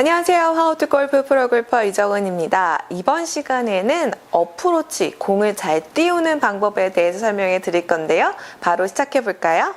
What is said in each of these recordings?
안녕하세요. 하우투 골프 프로 골퍼 이정은입니다. 이번 시간에는 어프로치, 공을 잘 띄우는 방법에 대해서 설명해 드릴 건데요. 바로 시작해 볼까요?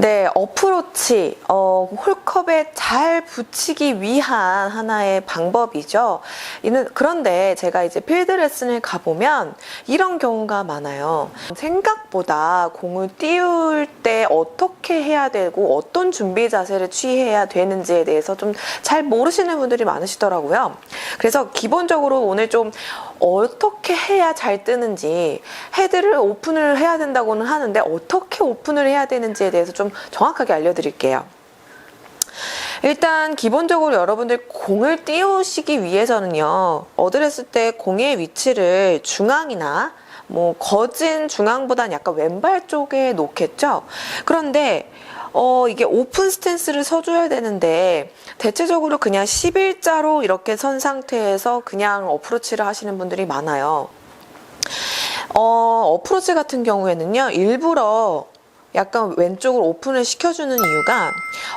네, 어프로치, 어, 홀컵에 잘 붙이기 위한 하나의 방법이죠. 이는, 그런데 제가 이제 필드 레슨을 가보면 이런 경우가 많아요. 생각보다 공을 띄울 때 어떻게 해야 되고 어떤 준비 자세를 취해야 되는지에 대해서 좀 잘 모르시는 분들이 많으시더라고요. 그래서 기본적으로 오늘 좀 어떻게 해야 잘 뜨는지 헤드를 오픈을 해야 된다고는 하는데 어떻게 오픈을 해야 되는지에 대해서 좀 정확하게 알려드릴게요. 일단 기본적으로 여러분들 공을 띄우시기 위해서는요 어드레스 때 공의 위치를 중앙이나 뭐 거진 중앙보단 약간 왼발 쪽에 놓겠죠 그런데 어 이게 오픈 스탠스를 서줘야 되는데 대체적으로 그냥 11자로 이렇게 선 상태에서 그냥 어프로치를 하시는 분들이 많아요. 어 어프로치 같은 경우에는요 일부러 약간 왼쪽으로 오픈을 시켜주는 이유가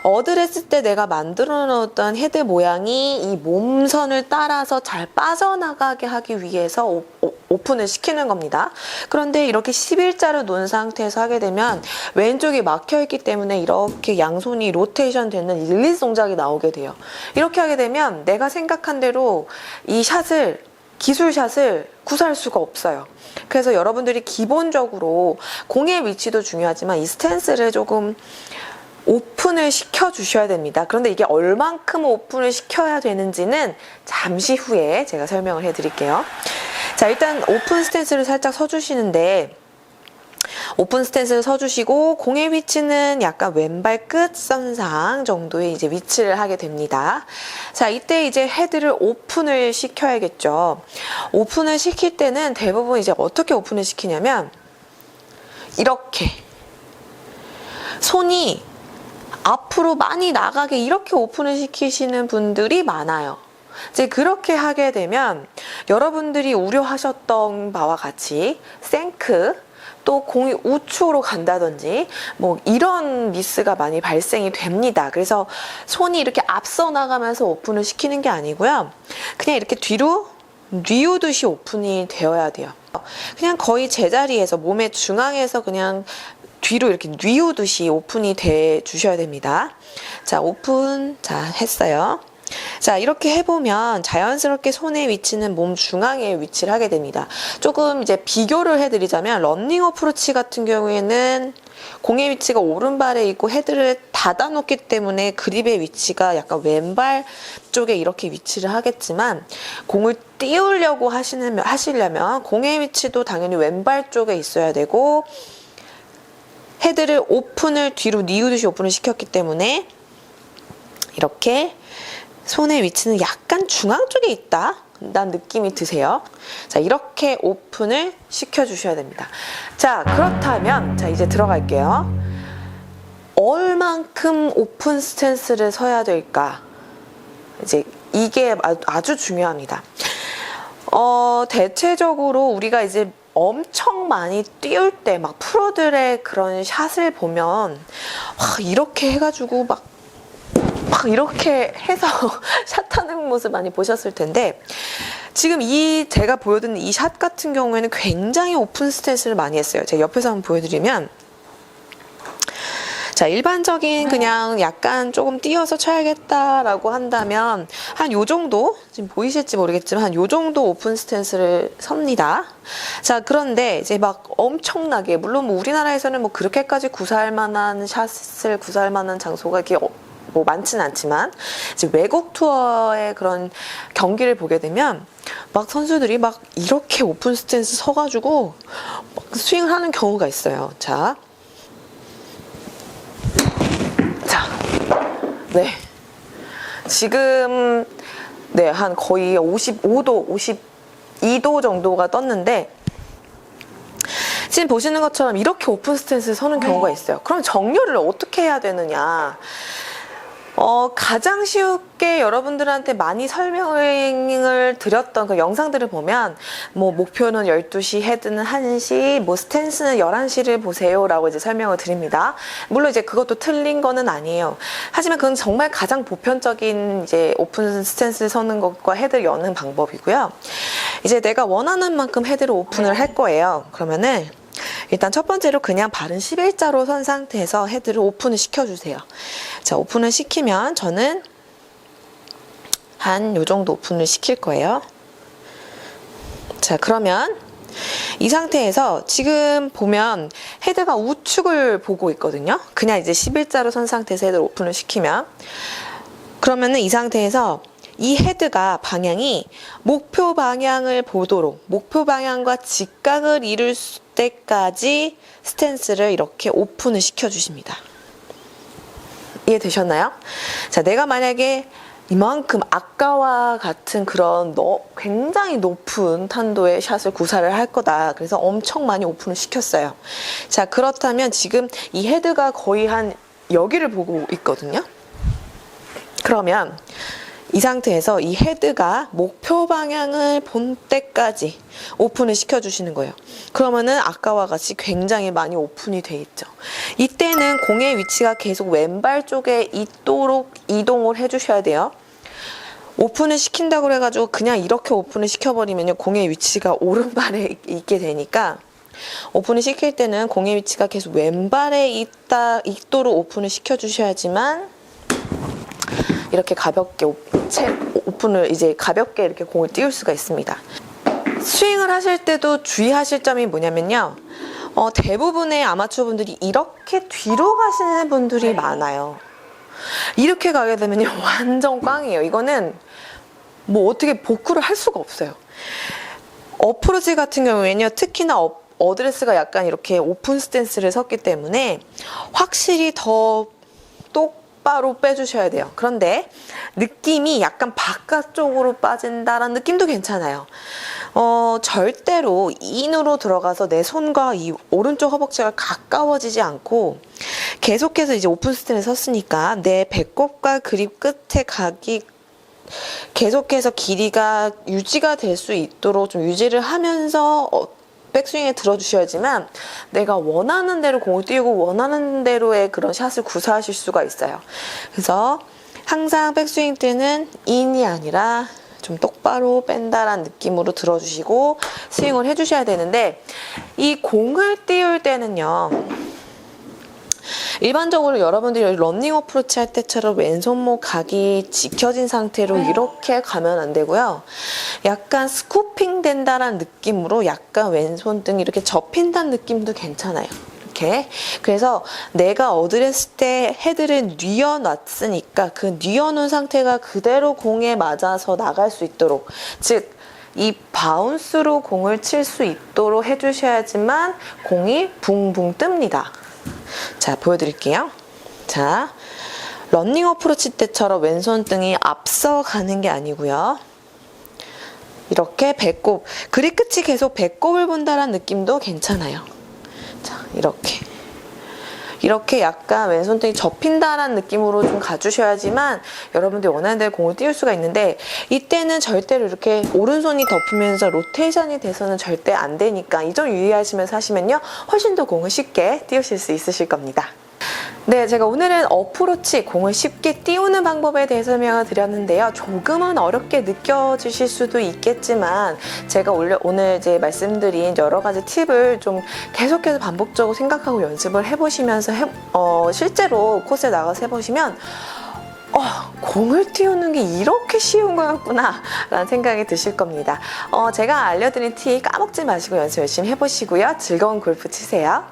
어드레스 때 내가 만들어 놓았던 헤드 모양이 이 몸선을 따라서 잘 빠져나가게 하기 위해서 오, 오, 픈을 시키는 겁니다. 그런데 이렇게 11자로 놓은 상태에서 하게 되면 왼쪽이 막혀 있기 때문에 이렇게 양손이 로테이션 되는 릴리스 동작이 나오게 돼요. 이렇게 하게 되면 내가 생각한 대로 이 샷을 기술샷을 구사할 수가 없어요. 그래서 여러분들이 기본적으로 공의 위치도 중요하지만 이 스탠스를 조금 오픈을 시켜 주셔야 됩니다. 그런데 이게 얼만큼 오픈을 시켜야 되는지는 잠시 후에 제가 설명을 해 드릴게요. 자, 일단 오픈 스탠스를 살짝 서 주시는데 오픈 스탠스를 서주시고 공의 위치는 약간 왼발 끝 선상 정도의 이제 위치를 하게 됩니다. 자, 이때 이제 헤드를 오픈을 시켜야겠죠. 오픈을 시킬 때는 대부분 이제 어떻게 오픈을 시키냐면 이렇게 손이 앞으로 많이 나가게 이렇게 오픈을 시키시는 분들이 많아요. 이제 그렇게 하게 되면 여러분들이 우려하셨던 바와 같이 생크 또 공이 우측으로 간다든지 뭐 이런 미스가 많이 발생이 됩니다. 그래서 손이 이렇게 앞서 나가면서 오픈을 시키는 게 아니고요. 그냥 이렇게 뒤로 뉘우듯이 오픈이 되어야 돼요. 그냥 거의 제자리에서 몸의 중앙에서 그냥 뒤로 이렇게 뉘우듯이 오픈이 돼 주셔야 됩니다. 자, 오픈. 자, 했어요. 자, 이렇게 해보면 자연스럽게 손의 위치는 몸 중앙에 위치를 하게 됩니다. 조금 이제 비교를 해드리자면 런닝 어프로치 같은 경우에는 공의 위치가 오른발에 있고 헤드를 닫아놓기 때문에 그립의 위치가 약간 왼발 쪽에 이렇게 위치를 하겠지만 공을 띄우려고 하시는, 하시려면 공의 위치도 당연히 왼발 쪽에 있어야 되고 헤드를 오픈을 뒤로 뉘우듯이 오픈을 시켰기 때문에 이렇게 손의 위치는 약간 중앙 쪽에 있다. 난 느낌이 드세요. 자, 이렇게 오픈을 시켜주셔야 됩니다. 자, 그렇다면, 자, 이제 들어갈게요. 얼만큼 오픈 스탠스를 서야 될까? 이제 이게 아주 중요합니다. 어, 대체적으로 우리가 이제 엄청 많이 띄울 때 막 프로들의 그런 샷을 보면 와, 이렇게 해가지고 막 막 이렇게 해서 샷하는 모습 많이 보셨을 텐데 지금 이 제가 보여드린 이 샷 같은 경우에는 굉장히 오픈 스탠스를 많이 했어요. 제가 옆에서 한번 보여드리면 자, 일반적인 그냥 약간 조금 띄어서 쳐야겠다라고 한다면 한 요 정도 지금 보이실지 모르겠지만 한 요 정도 오픈 스탠스를 섭니다. 자, 그런데 이제 막 엄청나게 물론 뭐 우리나라에서는 뭐 그렇게까지 구사할 만한 샷을 구사할 만한 장소가 이렇게 뭐 많지는 않지만 이제 외국 투어의 그런 경기를 보게 되면 막 선수들이 막 이렇게 오픈 스탠스 서가지고 막 스윙을 하는 경우가 있어요. 자, 자, 네, 지금 네 한 거의 55도, 52도 정도가 떴는데. 지금 보시는 것처럼 이렇게 오픈 스탠스 서는 경우가 있어요. 그럼 정렬을 어떻게 해야 되느냐? 어, 가장 쉽게 여러분들한테 많이 설명을 드렸던 그 영상들을 보면 뭐 목표는 12시, 헤드는 1시, 뭐 스탠스는 11시를 보세요라고 이제 설명을 드립니다. 물론 이제 그것도 틀린 거는 아니에요. 하지만 그건 정말 가장 보편적인 이제 오픈 스탠스 서는 것과 헤드 여는 방법이고요. 이제 내가 원하는 만큼 헤드를 오픈을 할 거예요. 그러면은 일단 첫 번째로 그냥 바른 11자로 선 상태에서 헤드를 오픈을 시켜주세요. 자, 오픈을 시키면 저는 한 요 정도 오픈을 시킬 거예요. 자, 그러면 이 상태에서 지금 보면 헤드가 우측을 보고 있거든요. 그냥 이제 11자로 선 상태에서 헤드를 오픈을 시키면 그러면은 이 상태에서 이 헤드가 방향이 목표 방향을 보도록 목표 방향과 직각을 이룰 때까지 스탠스를 이렇게 오픈을 시켜 주십니다. 이해되셨나요? 자, 내가 만약에 이만큼 아까와 같은 그런 너, 굉장히 높은 탄도의 샷을 구사를 할 거다. 그래서 엄청 많이 오픈을 시켰어요. 자, 그렇다면 지금 이 헤드가 거의 한 여기를 보고 있거든요. 그러면 이 상태에서 이 헤드가 목표 방향을 본 때까지 오픈을 시켜주시는 거예요. 그러면은 아까와 같이 굉장히 많이 오픈이 돼 있죠. 이때는 공의 위치가 계속 왼발 쪽에 있도록 이동을 해주셔야 돼요. 오픈을 시킨다고 해가지고 그냥 이렇게 오픈을 시켜버리면요 공의 위치가 오른발에 있게 되니까 오픈을 시킬 때는 공의 위치가 계속 왼발에 있다 있도록 오픈을 시켜주셔야지만 이렇게 가볍게 오- 채- 오픈을 이제 가볍게 이렇게 공을 띄울 수가 있습니다. 스윙을 하실 때도 주의하실 점이 뭐냐면요. 어, 대부분의 아마추어 분들이 이렇게 뒤로 가시는 분들이 많아요. 이렇게 가게 되면요. 완전 꽝이에요. 이거는 뭐 어떻게 복구를 할 수가 없어요. 어프로치 같은 경우에는요. 특히나 어, 어드레스가 약간 이렇게 오픈 스탠스를 섰기 때문에 확실히 더 똑바로 빼주셔야 돼요. 그런데 느낌이 약간 바깥쪽으로 빠진다라는 느낌도 괜찮아요. 어, 절대로 인으로 들어가서 내 손과 이 오른쪽 허벅지가 가까워지지 않고 계속해서 이제 오픈 스탠을 섰으니까 내 배꼽과 그립 끝에 각이 계속해서 길이가 유지가 될 수 있도록 좀 유지를 하면서 어, 백스윙에 들어주셔야지만 내가 원하는 대로 공을 띄우고 원하는 대로의 그런 샷을 구사하실 수가 있어요. 그래서 항상 백스윙 때는 인이 아니라 좀 똑바로 뺀다라는 느낌으로 들어주시고 스윙을 해주셔야 되는데 이 공을 띄울 때는요. 일반적으로 여러분들이 런닝 어프로치 할 때처럼 왼손목 각이 지켜진 상태로 이렇게 가면 안 되고요. 약간 스쿠핑 된다라는 느낌으로 약간 왼손 등이 이렇게 접힌다는 느낌도 괜찮아요. 이렇게. 그래서 내가 어드레스 때 헤드를 뉘어놨으니까 그 뉘어놓은 상태가 그대로 공에 맞아서 나갈 수 있도록. 즉, 이 바운스로 공을 칠 수 있도록 해주셔야지만 공이 붕붕 뜹니다. 자, 보여드릴게요. 자, 런닝 어프로치 때처럼 왼손 등이 앞서 가는 게 아니고요. 이렇게 배꼽, 그립 끝이 계속 배꼽을 본다는 느낌도 괜찮아요. 자, 이렇게. 이렇게 약간 왼손등이 접힌다라는 느낌으로 좀 가주셔야지만 여러분들이 원하는 대로 공을 띄울 수가 있는데 이때는 절대로 이렇게 오른손이 덮으면서 로테이션이 돼서는 절대 안 되니까 이 점 유의하시면서 하시면요 훨씬 더 공을 쉽게 띄우실 수 있으실 겁니다. 네, 제가 오늘은 어프로치 공을 쉽게 띄우는 방법에 대해 설명을 드렸는데요. 조금은 어렵게 느껴지실 수도 있겠지만 제가 오늘 이제 말씀드린 여러 가지 팁을 좀 계속해서 반복적으로 생각하고 연습을 해보시면서 해- 어, 실제로 코스에 나가서 해보시면 어, 공을 띄우는 게 이렇게 쉬운 거였구나 라는 생각이 드실 겁니다. 어, 제가 알려드린 팁 까먹지 마시고 연습 열심히 해보시고요. 즐거운 골프 치세요.